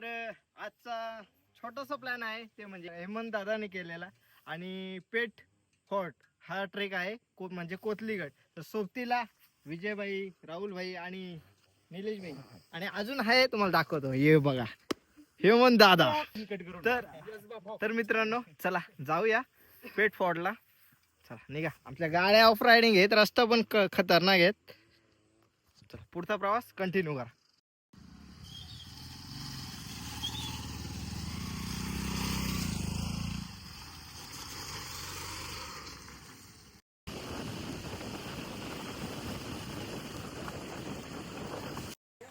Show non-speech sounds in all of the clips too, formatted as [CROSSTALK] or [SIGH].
तर आजचा छोटासा प्लॅन आहे ते म्हणजे हेमंत दादाने केलेला. आणि पेठ फोर्ट हा ट्रेक आहे को म्हणजे कोथलीगड. तर सोबतीला विजयभाई राहुलभाई आणि निलेशभाई आणि अजून आहे तुम्हाला दाखवतो. ये बघा. हेमंत दादा. तर तर मित्रांनो चला जाऊया पेट फोर्टला चला निघा. आपल्या गाड्या ऑफ रायडिंग आहेत रस्ता पण खतरनाक आहेत. चला पुढचा प्रवास कंटिन्यू करा.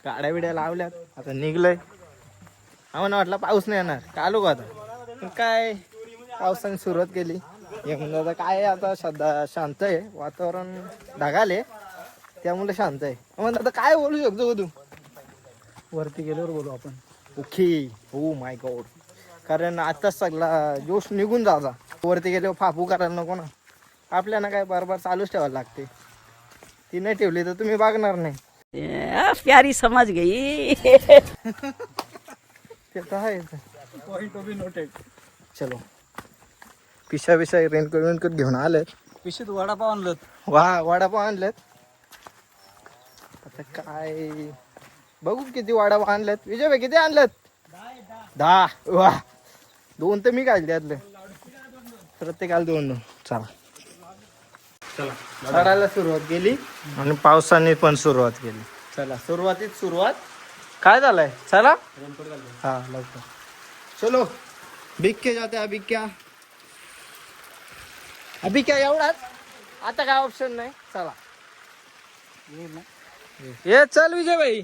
गाड्या बिड्या लावल्यात. आता निघलंय. आम्हाला वाटलं पाऊस नाही येणार. का आलो का आता काय पावसाने सुरुवात केली. हे म्हणजे आता काय आता सध्या शांत आहे. वातावरण ढगाले त्यामुळे शांत आहे. म्हणलं आता काय बोलू शकतो तू? वरती गेल्यावर बोलू आपण. ओके. हो माय गॉड कारण आताच सगळा जोश निघून जायचा वरती गेल्यावर फापू करायला नको ना. आपल्याला काय बरोबर चालूच ठेवायला लागते. ती नाही ठेवली तर तुम्ही बघणार नाही. आ, प्यारी समझ गई. [LAUGHS] ते तर आहे पॉइंट नोटेड चलो. पिशा बिशा रेनकोट वेनकोट घेऊन आलेत. पिशीत वडापाव आणलं वा वडापाव आणलेत. आता काय? बघू किती वडापाव आणलेत. विजय भाई किती आणलेत? दहा. वा. दोन तर मी काढले त्यातले प्रत्येकाला दोन दोन. चला. चला चढायला सुरुवात केली. आणि पावसाने पण सुरुवात केली. चला सुरुवातीत सुरुवात. काय झालंय? चला. हा लवकर. चलो. बिक्के जाते अभी क्या अभी क्या एवढाच? आता काय ऑप्शन नाही? चला. ये चल विजय भाई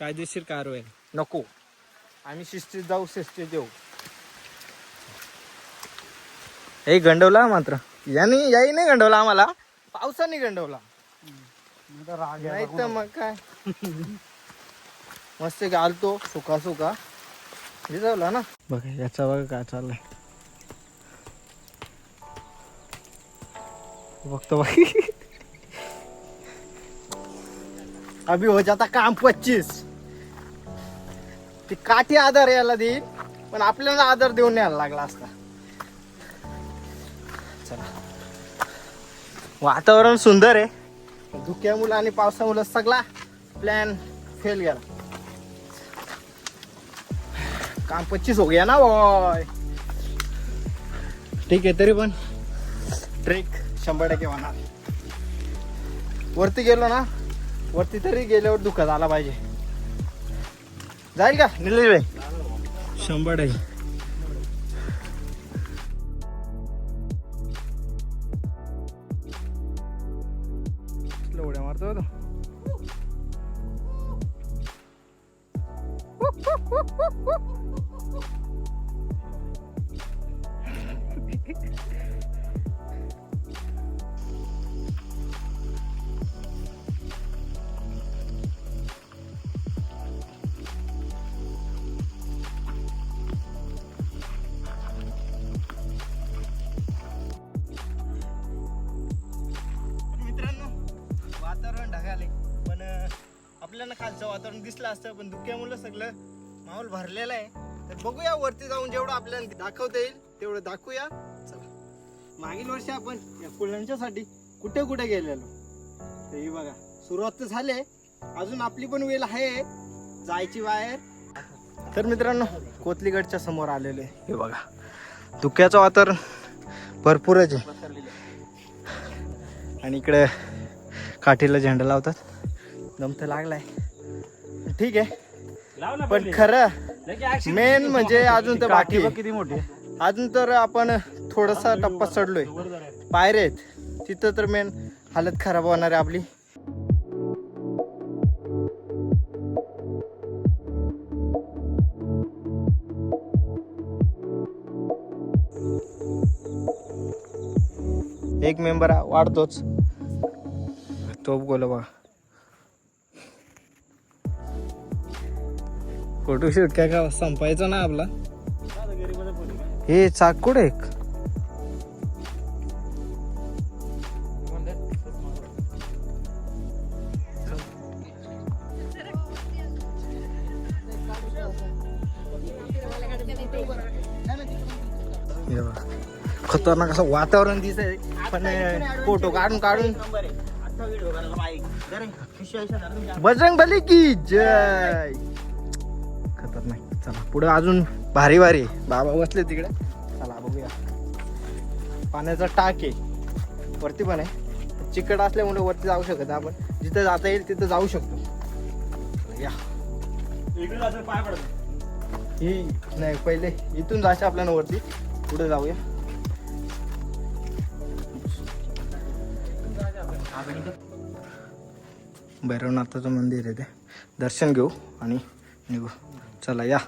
कायदेशीर कारवाई नको. आम्ही शिस्तीत जाऊ शिस्तीत येऊ. हे गंडवला मात्र. याने याही नाही गंडवला आम्हाला. पावसाने गंडवला. नाही तर मग काय? मस्त घालतो सुका सुका भिजवला ना? बघा याचा बघा काय चाललंय. बघतो बाई अभी हो जाता काम पच्चीस. ती काठी आधार यायला देईल पण आपल्याला आधार देऊन यायला लागला असता. वातावरण सुंदर आहे. धुक्यामुळे आणि पावसामुळे सगळा प्लॅन फेल गेला. काम पच्चीस हो गया ना बॉय ठीक आहे तरी पण ट्रेक शंभर टक्के होणार. वरती गेलो ना वरती तरी गेल्यावर दुःखत आला पाहिजे. जाईल का निलेश भाई? शंभर टक्के. Lo a todo. [LAUGHS] आपल्याला खालचं वातावरण दिसलं असतं पण धुक्यामुळं सगळं माहोल भरलेला आहे. तर बघूया वरती जाऊन जेवढं आपल्याला दाखवता येईल तेवढं दाखवूया. चला. मागील वर्षी आपण या फुलांच्यासाठी कुठे कुठे गेलेलो? तर ही बघा सुरुवात तर झाले अजून आपली पण वेळ आहे. जायची बाहेर. तर मित्रांनो कोथलीगडच्या समोर आलेले हे बघा धुक्याचं वातावरण भरपूरच आहे. आणि इकडे काठीला झेंडा लावतात. दम तर लागलाय. ठीक आहे. पण खरं मेन म्हणजे अजून तर बाकी. किती मोठी अजून तर आपण थोडासा टप्पा चढलोय पायरे आहेत. तिथं तर मेन हालत खराब होणार आहे आपली. एक मेंबर वाढतोच. तो बोला बघा फोटोशूट काय का संपायचा ना आपला? हे चाक कुठे एक खतरनाक असं वातावरण दिसतंय. पण फोटो काढून काढून. बजरंग बली की जय! खतरनाक. चला पुढे अजून भारी भारी. बाबा बसले तिकडे. चला बघूया. पाण्याचा टाक आहे. वरती पण आहे. चिकट असल्यामुळे वरती जाऊ शकत आपण. जिथं जाता येईल तिथं जाऊ शकतो. या. ही नाही पहिले इथून जायचं आपल्याला वरती. पुढे जाऊया. भैरवनाथाचं मंदिर आहे ते. दर्शन घेऊ आणि निघू. चला या.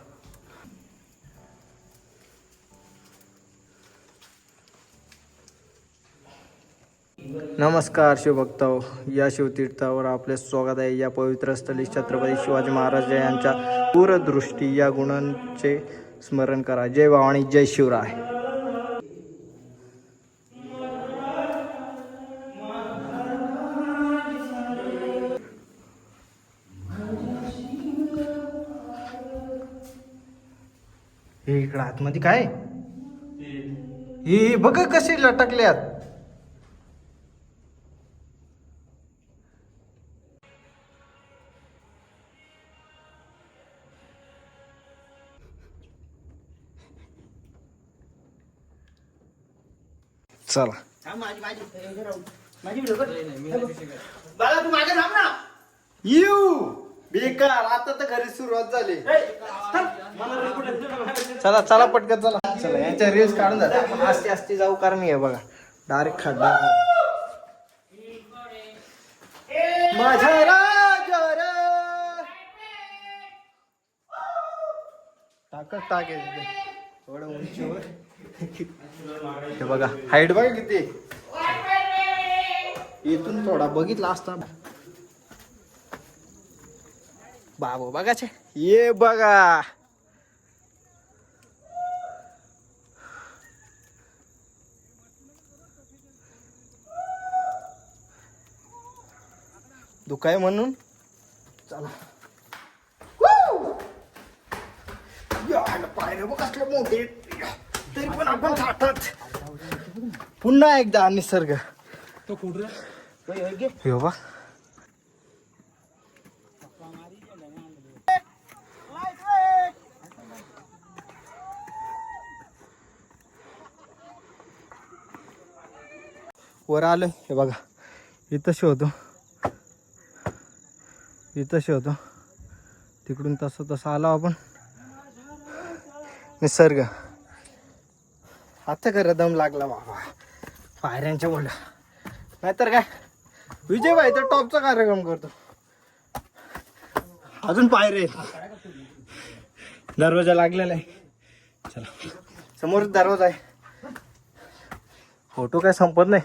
नमस्कार शिवभक्ताओ. या शिवतीर्थावर आपले स्वागत आहे. या पवित्र स्थली छत्रपती शिवाजी महाराज यांच्या दूरदृष्टी या गुणांचे स्मरण करा. जय भवानी जय शिवराय. इकडं आतमध्ये काय? हे बघ कसे लटकल्यात. चला. येऊ. बेकार. आता तर घरी सुरुवात झाली. चला चला पटकन चला. चला यांच्या रील्स काढून झाल्या आपण आस्ती जाऊ कारण हे बघा. डायरेक्ट खड्डा माझा राजा टाकत टाके थोडं उंचीवर हे बघा हाईट बघा किती. इथून थोडा बघितला असता. बाबो बघाचे ये बघा. दुखाय म्हणून? चला. पायऱ्या बघ असले मोठे. तरी पण आपण थाटात पुन्हा एकदा निसर्ग. तो कुठं हे बा वर आलोय हे बघा. इथं होतो इथं होतो. तिकडून तसं तसं आलो आपण. निसर्ग. आता खरं दम लागला बाबा. पायऱ्यांच्या मुलं नाहीतर काय? विजय भाई तर टॉपचा कार्यक्रम करतो. अजून पायरे दरवाजा लागलेला आहे. चला. समोर दरवाजा आहे. फोटो काय संपत नाही.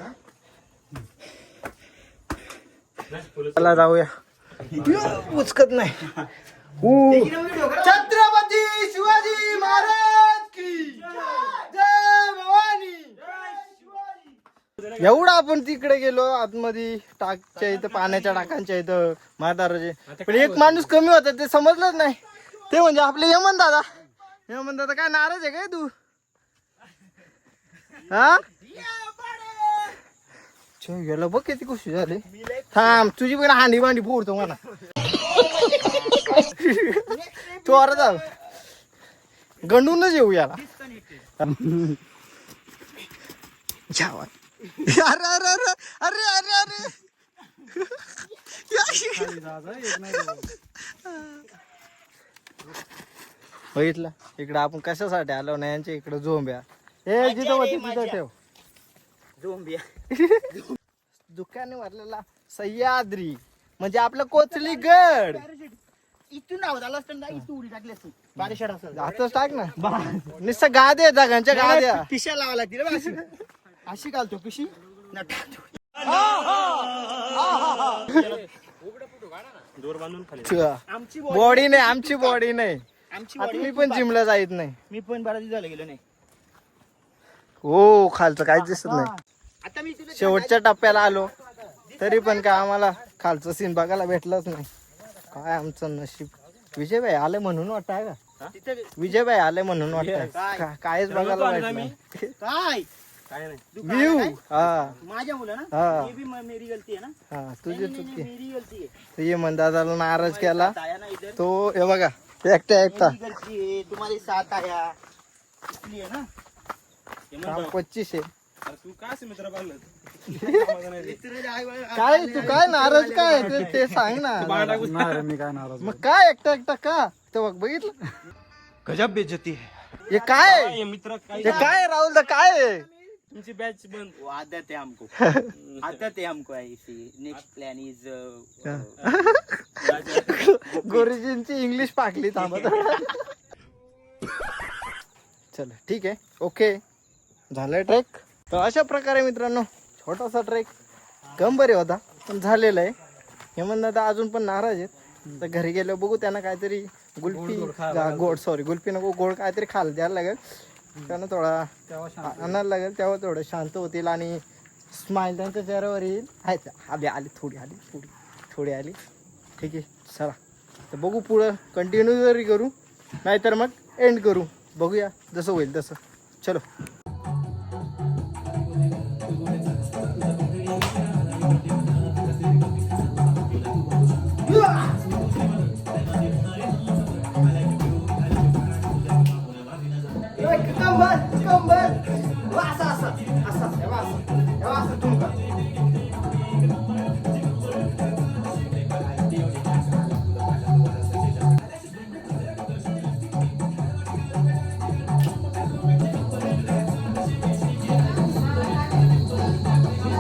चला जाऊया. उचकत नाही. छत्रपती शिवाजी महाराज की जय भवानी. एवढं आपण तिकडे गेलो आतमध्ये टाकच्या इथं पाण्याच्या टाकांच्या इथं म्हाताराचे पण एक माणूस कमी होता ते समजलंच नाही. ते म्हणजे आपले यमन दादा. यमन दादा काय नाराज आहे काय तू? हा? गेलं बघ किती खुशी झाली. थांब तुझी पण हांडी बांडी फोडतो मला. तू अरे जा. गंडूनच येऊ याला. जावा. अरे अरे अरे अरे अरे अरे. बघितलं इकडं आपण कशासाठी आलो ना यांच्या इकडं झोंब्या. हे जिथं होती तिथं ठेव. दुकाने भरलेला. सह्याद्री. म्हणजे आपलं कोचली गड इथून आला असतं ना इथून उडी टाकली असती. बारिशाड असं. आताच टाक ना. नुसतं गाद्या जागांच्या गाद्या. पिशा लावा लागतील बा अशी अशी घालतो पिशी. आमची बॉडी नाही आमची बॉडी नाही. आमची आता body मी पण जिमला जायत नाही. मी पण बराच दिवस झालं गेलो नाही. हो खालचं काहीच दिसत नाही. आता मी तुला शेवटच्या टप्प्याला आलो. तरी पण काय आम्हाला खालचं सीन बघायला भेटलंच नाही. काय आमचं नशीब. विजय भाई आले म्हणून वाटतं आहे का? तिथे विजयबाई आले म्हणून वाटतं काय? का- कायच बघायला भेटलं काय? काय? हा. माझ्या मुलं ना? हा. ये भी म- मेरी गलती है ना? हा नहीं, तुझी चुकी. है ये मन दादाला नाराज केला. तो हे बघा एकटा एकटा. है साथ आया इसलिए ना? पच्चीस आहे. तू काय असं मित्र बांधलं काय तू काय नाराज काय? ते- ते सांग ना. नाही रे मी काय नाराज मग काय एकटा एकटा का? ते बघ बघितलं? गजब बेजती हे. काय? मित्र काय हे काय राहुल दा काय आहे? तुमची बॅच बंद. वो आदत है हमको. [LAUGHS] आदत है हमको ऐसी नेक्स्ट प्लान इज गुरुजींची इंग्लिश पाकली थांबत चल ठीक आहे. ओके झालंय ट्रेक तर अशा प्रकारे मित्रांनो छोटासा ट्रेक बरे होता पण झालेला आहे. हेमंत दादा अजून पण नाराज आहेत. तर घरी गेल्यावर बघू त्यांना काहीतरी गुल्फी गोड सॉरी गुल्फी नको गोड काहीतरी खायला द्यायला लागेल. त्यांना थोडा आणायला लागेल तेव्हा थोडं शांत होतील आणि स्माईल त्यांच्या चेहऱ्यावर येईल. आहे आली आली थोडी आली थोडी थोडी आली. ठीक आहे चला. तर बघू पुढं कंटिन्यू जरी करू नाहीतर मग एंड करू. बघूया जसं होईल तसं. चलो.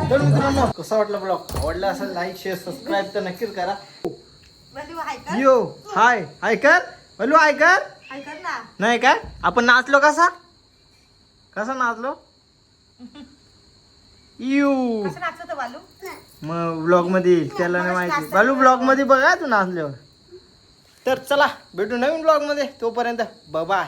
तर मित्रांनो कसा वाटला ब्लॉग आवडला असेल लाईक शेअर सबस्क्राईब तर नक्कीच करा. यो हाय हाय कर बोलू हाय कर नाही काय? आपण नाचलो कसा? कसा नाचलो? [LAUGHS] यू मग ब्लॉगमध्ये त्याला नाही माहिती. बालू ब्लॉगमध्ये बघा तू नाचल्यावर. तर चला भेटू नवीन ब्लॉगमध्ये तोपर्यंत बाय